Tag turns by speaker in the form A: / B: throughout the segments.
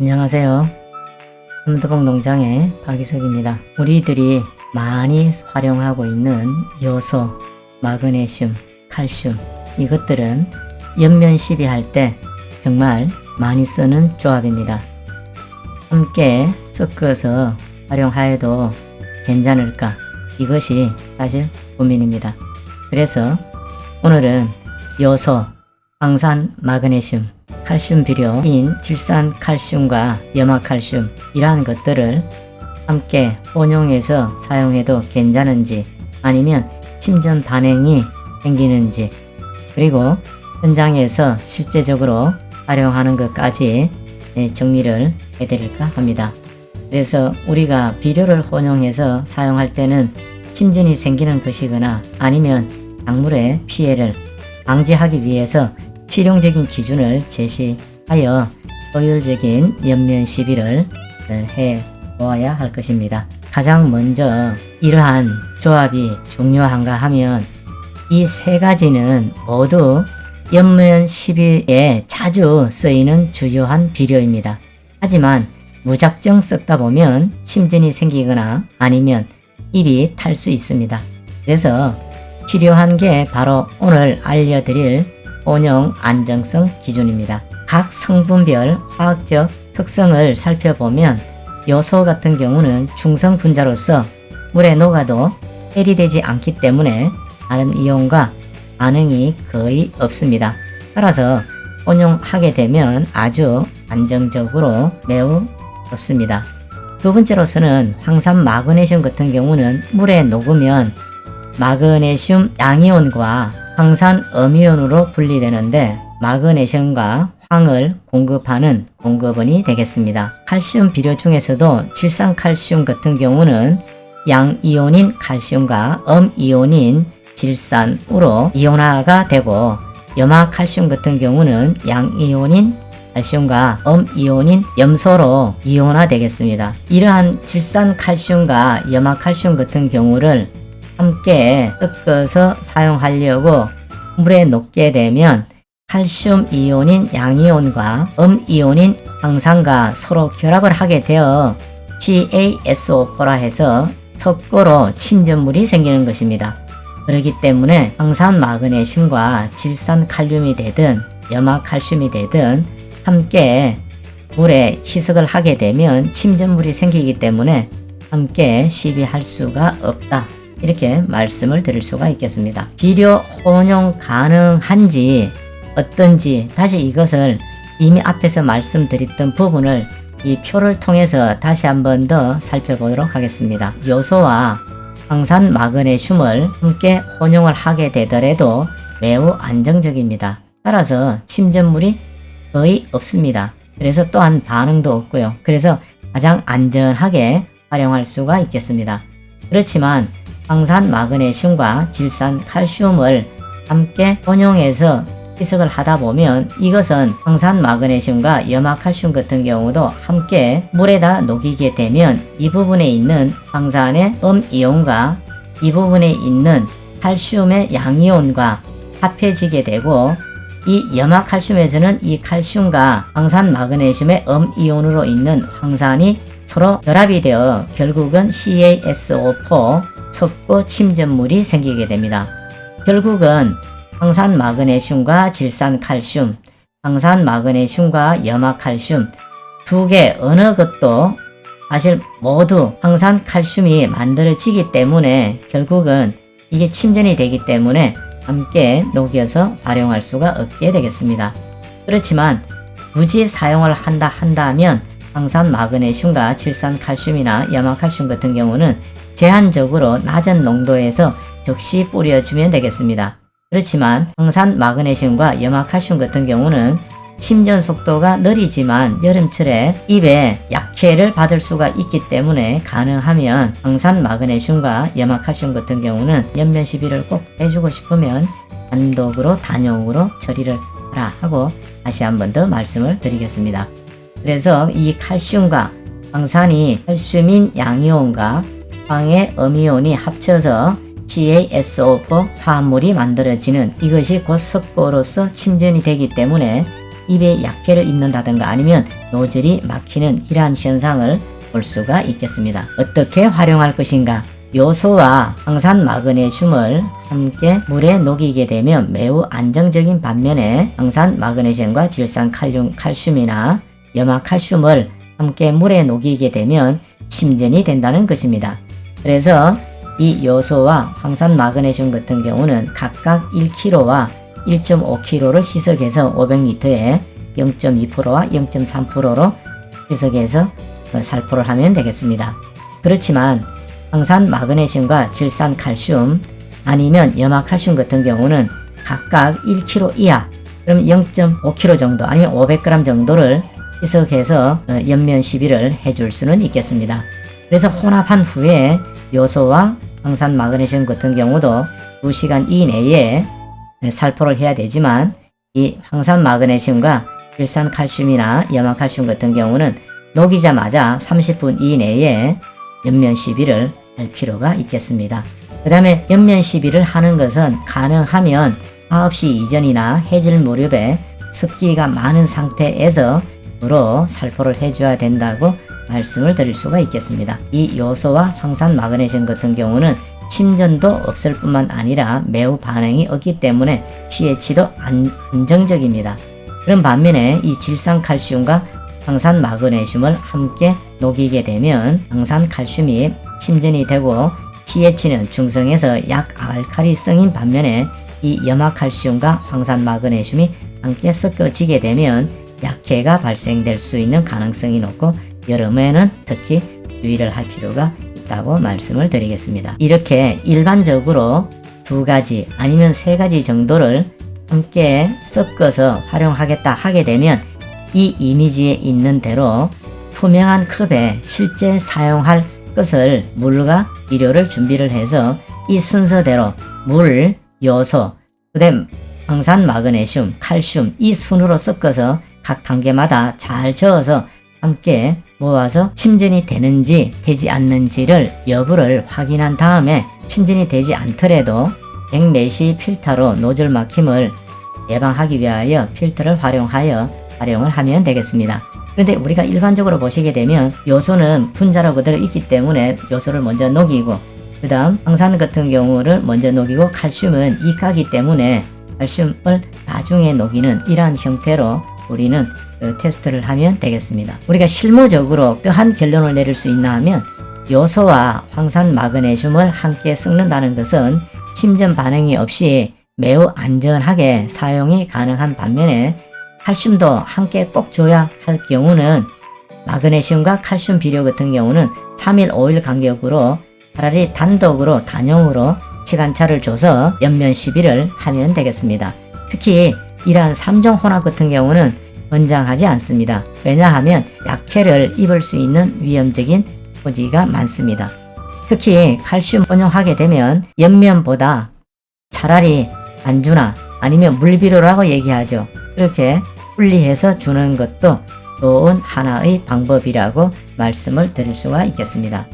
A: 안녕하세요. 삼두봉 농장의 박이석입니다. 우리들이 많이 활용하고 있는 요소, 마그네슘, 칼슘 이것들은 옆면 시비할 때 정말 많이 쓰는 조합입니다. 함께 섞어서 활용하여도 괜찮을까? 이것이 사실 고민입니다. 그래서 오늘은 요소, 황산 마그네슘, 칼슘 비료인 질산 칼슘과 염화 칼슘 이러한 것들을 함께 혼용해서 사용해도 괜찮은지 아니면 침전 반응이 생기는지 그리고 현장에서 실제적으로 활용하는 것까지 예, 정리를 해드릴까 합니다. 그래서 우리가 비료를 혼용해서 사용할 때는 침전이 생기는 것이거나 아니면 작물의 피해를 방지하기 위해서 실용적인 기준을 제시하여 효율적인 옆면 시비를 해 보아야 할 것입니다. 가장 먼저 이러한 조합이 중요한가 하면 이 세 가지는 모두 옆면 시비에 자주 쓰이는 주요한 비료입니다. 하지만 무작정 섞다 보면 침전이 생기거나 아니면 입이 탈 수 있습니다. 그래서 필요한 게 바로 오늘 알려드릴 혼용 안정성 기준입니다. 각 성분별 화학적 특성을 살펴보면 요소 같은 경우는 중성 분자로서 물에 녹아도 해리 되지 않기 때문에 다른 이온과 반응이 거의 없습니다. 따라서 혼용하게 되면 아주 안정적으로 매우 좋습니다. 두 번째로서는 황산 마그네슘 같은 경우는 물에 녹으면 마그네슘 양이온과 황산 음이온으로 분리되는데 마그네슘과 황을 공급하는 공급원이 되겠습니다. 칼슘 비료 중에서도 질산칼슘 같은 경우는 양이온인 칼슘과 음이온인 질산으로 이온화가 되고 염화칼슘 같은 경우는 양이온인 칼슘과 음이온인 염소로 이온화 되겠습니다. 이러한 질산칼슘과 염화칼슘 같은 경우를 함께 섞어서 사용하려고 물에 녹게 되면 칼슘 이온인 양이온과 음 이온인 황산과 서로 결합을 하게 되어 CaSO4라 해서 석고로 침전물이 생기는 것입니다. 그렇기 때문에 황산 마그네슘과 질산 칼륨이 되든 염화 칼슘이 되든 함께 물에 희석을 하게 되면 침전물이 생기기 때문에 함께 시비할 수가 없다. 이렇게 말씀을 드릴 수가 있겠습니다. 비료 혼용 가능한지 어떤지 다시 이것을 이미 앞에서 말씀드렸던 부분을 이 표를 통해서 다시 한 번 더 살펴보도록 하겠습니다. 요소와 황산 마그네슘을 함께 혼용을 하게 되더라도 매우 안정적입니다. 따라서 침전물이 거의 없습니다. 그래서 또한 반응도 없고요. 그래서 가장 안전하게 활용할 수가 있겠습니다. 그렇지만 황산 마그네슘과 질산 칼슘을 함께 혼용해서 희석을 하다 보면 이것은 황산 마그네슘과 염화 칼슘 같은 경우도 함께 물에다 녹이게 되면 이 부분에 있는 황산의 음이온과 이 부분에 있는 칼슘의 양이온과 합해지게 되고 이 염화 칼슘에서는 이 칼슘과 황산 마그네슘의 음이온으로 있는 황산이 서로 결합이 되어 결국은 CaSO4 섞고 침전물이 생기게 됩니다. 결국은 황산 마그네슘과 질산 칼슘, 황산 마그네슘과 염화 칼슘 두 개 어느 것도 사실 모두 황산 칼슘이 만들어지기 때문에 결국은 이게 침전이 되기 때문에 함께 녹여서 활용할 수가 없게 되겠습니다. 그렇지만 굳이 사용을 한다 한다면 황산 마그네슘과 질산 칼슘이나 염화 칼슘 같은 경우는 제한적으로 낮은 농도에서 적시 뿌려주면 되겠습니다. 그렇지만 황산 마그네슘과 염화 칼슘 같은 경우는 침전 속도가 느리지만 여름철에 입에 약해를 받을 수가 있기 때문에 가능하면 황산 마그네슘과 염화 칼슘 같은 경우는 연면 시비를 꼭 해주고 싶으면 단독으로 단용으로 처리를 하라 하고 다시 한 번 더 말씀을 드리겠습니다. 그래서 이 칼슘과 황산이 칼슘인 양이온과 황의 음이온이 합쳐서 CaSO4 화합물이 만들어지는 이것이 곧 석고로서 침전이 되기 때문에 입에 약해를 입는다든가 아니면 노즐이 막히는 이러한 현상을 볼 수가 있겠습니다. 어떻게 활용할 것인가? 요소와 황산 마그네슘을 함께 물에 녹이게 되면 매우 안정적인 반면에 황산 마그네슘과 질산 칼륨, 칼슘이나 염화 칼슘을 함께 물에 녹이게 되면 침전이 된다는 것입니다. 그래서 이 요소와 황산 마그네슘 같은 경우는 각각 1kg와 1.5kg를 희석해서 500리터에 0.2%와 0.3%로 희석해서 그 살포를 하면 되겠습니다. 그렇지만 황산 마그네슘과 질산 칼슘 아니면 염화 칼슘 같은 경우는 각각 1kg 이하 그럼 0.5kg 정도 아니면 500g 정도를 희석해서 어, 연면 시비를 해줄 수는 있겠습니다. 그래서 혼합한 후에 요소와 황산 마그네슘 같은 경우도 2시간 이내에 살포를 해야 되지만 이 황산 마그네슘과 질산 칼슘이나 염화 칼슘 같은 경우는 녹이자마자 30분 이내에 연면 시비를 할 필요가 있겠습니다. 그 다음에 연면 시비를 하는 것은 가능하면 9시 이전이나 해질 무렵에 습기가 많은 상태에서 으로 살포를 해줘야 된다고 말씀을 드릴 수가 있겠습니다. 이 요소와 황산 마그네슘 같은 경우는 침전도 없을 뿐만 아니라 매우 반응이 없기 때문에 pH도 안, 안정적입니다. 그런 반면에 이 질산 칼슘과 황산 마그네슘을 함께 녹이게 되면 황산 칼슘이 침전이 되고 pH는 중성에서 약 알칼리성인 반면에 이 염화 칼슘과 황산 마그네슘이 함께 섞어지게 되면 약해가 발생될 수 있는 가능성이 높고 여름에는 특히 주의를 할 필요가 있다고 말씀을 드리겠습니다. 이렇게 일반적으로 두 가지 아니면 세 가지 정도를 함께 섞어서 활용하겠다 하게 되면 이 이미지에 있는 대로 투명한 컵에 실제 사용할 것을 물과 비료를 준비를 해서 이 순서대로 물, 요소, 그다음 황산 마그네슘, 칼슘 이 순으로 섞어서 각 단계마다 잘 저어서 함께 모아서 침전이 되는지 되지 않는지를 여부를 확인한 다음에 침전이 되지 않더라도 100메시 필터로 노즐 막힘을 예방하기 위하여 필터를 활용하여 활용을 하면 되겠습니다. 그런데 우리가 일반적으로 보시게 되면 요소는 분자로 그대로 있기 때문에 요소를 먼저 녹이고 그 다음 황산 같은 경우를 먼저 녹이고 칼슘은 이가기 때문에 칼슘을 나중에 녹이는 이러한 형태로 우리는 그 테스트를 하면 되겠습니다. 우리가 실무적으로 또한 결론을 내릴 수 있나 하면 요소와 황산 마그네슘을 함께 섞는다는 것은 침전 반응이 없이 매우 안전하게 사용이 가능한 반면에 칼슘도 함께 꼭 줘야 할 경우는 마그네슘과 칼슘 비료 같은 경우는 3일 5일 간격으로 차라리 단독으로 단용으로 시간차를 줘서 연면 시비를 하면 되겠습니다. 특히 이러한 3종 혼합 같은 경우는 권장하지 않습니다. 왜냐하면 약해를 입을 수 있는 위험적인 소지가 많습니다. 특히 칼슘 혼용하게 되면 연면보다 차라리 안주나 아니면 물비료라고 얘기하죠. 그렇게 분리해서 주는 것도 좋은 하나의 방법이라고 말씀을 드릴 수가 있겠습니다.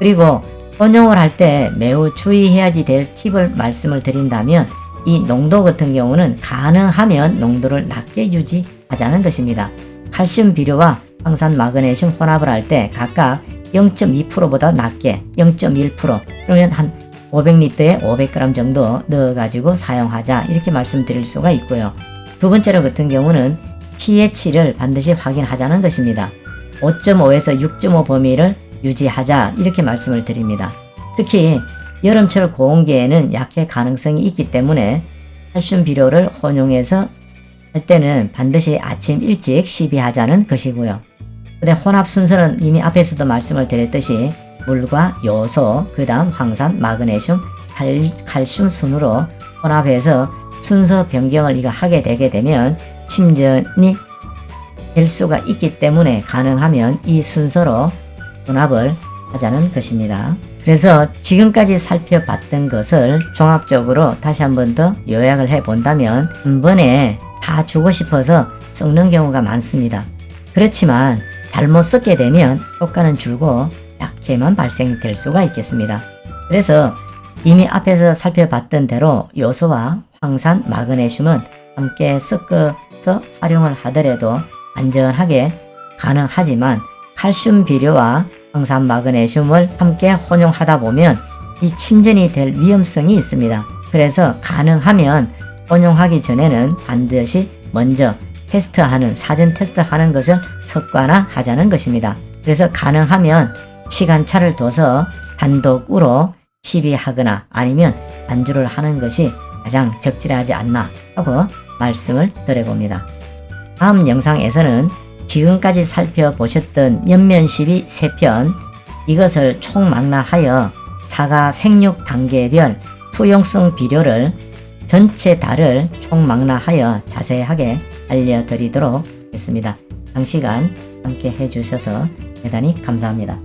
A: 그리고 혼용을 할 때 매우 주의해야지 될 팁을 말씀을 드린다면 이 농도 같은 경우는 가능하면 농도를 낮게 유지하자는 것입니다. 칼슘 비료와 황산 마그네슘 혼합을 할 때 각각 0.2%보다 낮게 0.1% 그러면 한 500리터에 500g 정도 넣어가지고 사용하자 이렇게 말씀드릴 수가 있고요. 두 번째로 같은 경우는 pH를 반드시 확인하자는 것입니다. 5.5에서 6.5 범위를 유지하자 이렇게 말씀을 드립니다. 특히 여름철 고온기에는 약해 가능성이 있기 때문에 칼슘 비료를 혼용해서 할 때는 반드시 아침 일찍 시비하자는 것이고요. 근데 혼합 순서는 이미 앞에서도 말씀을 드렸듯이 물과 요소, 그 다음 황산, 마그네슘, 칼, 칼슘 순으로 혼합해서 순서 변경을 이거 하게 되게 되면 침전이 될 수가 있기 때문에 가능하면 이 순서로 혼합을 하자는 것입니다. 그래서 지금까지 살펴봤던 것을 종합적으로 다시 한 번 더 요약을 해 본다면 한 번에 다 주고 싶어서 썩는 경우가 많습니다. 그렇지만 잘못 섞게 되면 효과는 줄고 약해만 발생될 수가 있겠습니다. 그래서 이미 앞에서 살펴봤던 대로 요소와 황산, 마그네슘은 함께 섞어서 활용을 하더라도 안전하게 가능하지만 칼슘 비료와 황산 마그네슘을 함께 혼용하다 보면 이 침전이 될 위험성이 있습니다. 그래서 가능하면 혼용하기 전에는 반드시 먼저 테스트하는 사전 테스트하는 것을 습관화 하자는 것입니다. 그래서 가능하면 시간차를 둬서 단독으로 시비하거나 아니면 안주를 하는 것이 가장 적절하지 않나 하고 말씀을 드려봅니다. 다음 영상에서는 지금까지 살펴보셨던 연면시비 3편 이것을 총망라하여 사과 생육 단계별 수용성 비료를 전체 달을 총망라하여 자세하게 알려드리도록 하겠습니다. 장시간 함께 해주셔서 대단히 감사합니다.